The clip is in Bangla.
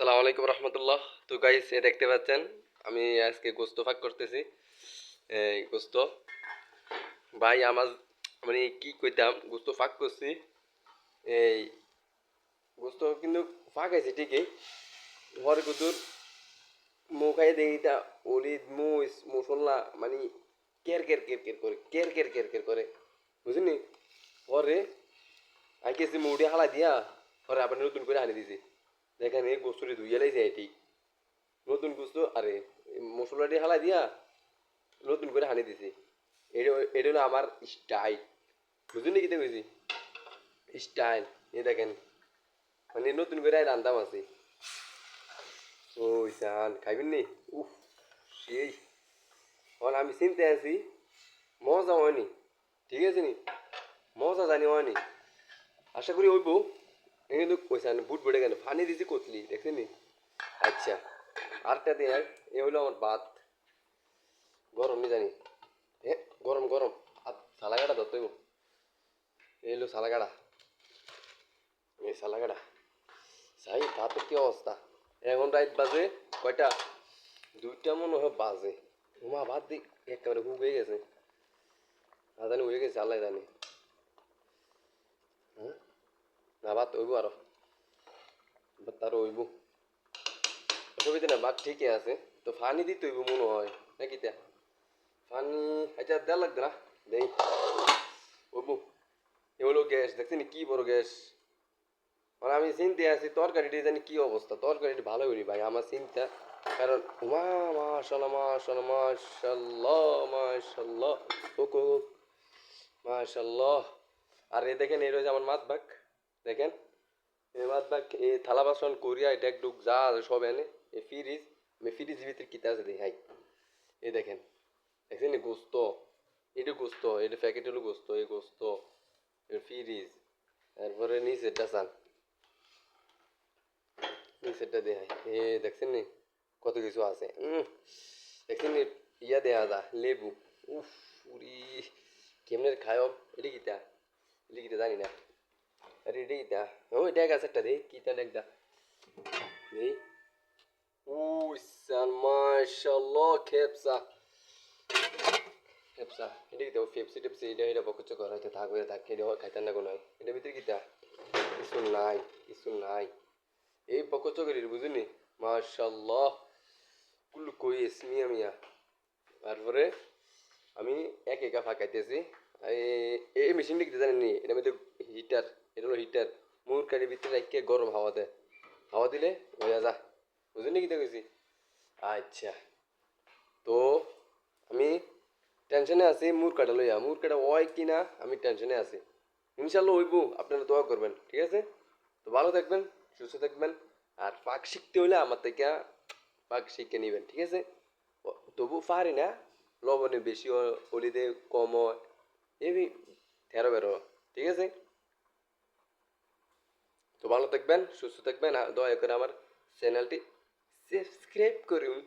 সালাম আলাইকুম রহমতুল্লাহ। তো গাইস এ দেখতে পাচ্ছেন, আমি আজকে গোস্ত ফাঁক করতেছি। গোস্ত। ভাই, আমার মানে কি কইতাম, গোস্ত ফাঁক করছি। এই, গোস্ত কিন্তু ফাঁক আছে ঠিকই। ঘরে কুতুর মুখ খাই দেখি তা অলিদ মুস মশলা মানে কের কের কের কের করে, কের কের কের কের করে। বুঝলি? পরে আইকেছি মুড়ি হালা দিয়া পরে আবার নতুন করে আনি দিছি। দেখেন এই গোস্তটি ধুইয়া লাইছে এটি। নতুন গোস্ত, আরে মশলাটি হালা দিয়া নতুন করে হানি দিছি। এটা এটা হলো আমার স্টাইল। বুঝুন কি কইছি? স্টাইল। এই দেখেন মানে নতুন করে রান্দাম আছে। ওই সান খাইবেন নি? উফ, সেই। এখন আমি চিনতে আছি, মজা হয়নি। ঠিক আছে নি? মজা জানি হয়নি। আশা করি ওইব কিন্তু কইসান বুট বেড়ে গেল ফানি দিছি কতলি? দেখছেন আচ্ছা আরটা দিয়ে এ হলো আমার ভাত। গরম, নি জানি। হ্যাঁ গরম গরম। আর সালাগাড়া ধরতে এই হলো সালাগাড়া। এই সালাগাড়া। সাই, ভাতের কি অবস্থা? এখন রাত বাজে কয়টা? দুইটা মনে হয় বাজে। উমা, ভাত দি একেবারে হুক হয়ে গেছে। আদানি হয়ে গেছে, আল্লাহ জানি। হ্যাঁ? ভাত হইব আরও ভাত আরও হইব। অসুবিধা না ভাত ঠিকই আছে, তো ফানি দিতে হইব মনে হয় নাকি তা ফানি আচ্ছা দেওয়া লাগবে না দেই। হইব। এ হলো গ্যাস দেখছেন কি বড় গ্যাস মানে আমি চিনতে আছি তরকারিটি জানি কি অবস্থা তরকারিটি ভালো হইনি ভাই আমার চিন্তা। কারণ মা মাশাল্লাহ মাশাল্লাহ মাশাল্লাহ মাশাল্লাহ হুক মাশাল্লাহ। আর এ দেখেন, এই রয়েছে আমার মাছ ভাগ। দেখেন মাছ ভাগ এই থালা বাসন করিয়া ডেক ডুক যা আছে সব এনে এই ফ্রিজ আমি ফ্রিজ ভিতরে কিতে আছে দেখাই। এই দেখেন, দেখছেন গোস্ত? এটা গোস্ত এটা প্যাকেট হলো গোস্ত এই গোস্ত ফ্রিজ তারপরে নিচেরটা চান। নিচেরটা দেখাই। এ দেখছেন নি কত কিছু আছে দেখছেন ইয়া দেয়া যা, লেবু। উফ, উরি, কেমনে খায় এটা কিতা? এটা কিতা জানি না। আরে এটা কিতা ও এটা গাছ একটা দে কিতা একটা দেই উই সান মাশাআল্লাহ খেপসা খেপসা এটা কিতা ফেপসি টেপসি এটা এটা বকচ এটা না এটা ভিতরে কিতা কিছু নাই কিছু নাই এই বকচ করির বুঝুনি মাশাআল্লাহ কুল্লু কইস মিয়া মিয়া তারপরে আমি এক একা ফাঁকাইতেছি এই- এই মেশিনটা কি জানেন নি এটার মধ্যে হিটার এটা হিটার মুর কাটির ভিতরে রাখকে গরম হাওয়া দেয়। হাওয়া দিলে হয়ে যা। বুঝলেন কি কইছি? আচ্ছা। তো আমি টেনশনে আছি মুর কাটা লইয়া। মুর কাটা ওই কিনা আমি টেনশনে আছি। ইনশাল্লাহ হইব, আপনারা দোয়া করবেন, ঠিক আছে? তো ভালো থাকবেন, সুস্থ থাকবেন, আর পাক শিখতে হলে আমার থেকে পাক শিখে নেবেন, ঠিক আছে? তবু পারি না, লবণে বেশি হয় হলিদে কম হয় এই তেরো বেরো, ঠিক আছে? তো ভালো থাকবেন সুস্থ থাকবেন আর দয়া করে আমার চ্যানেলটি সাবস্ক্রাইব করুন।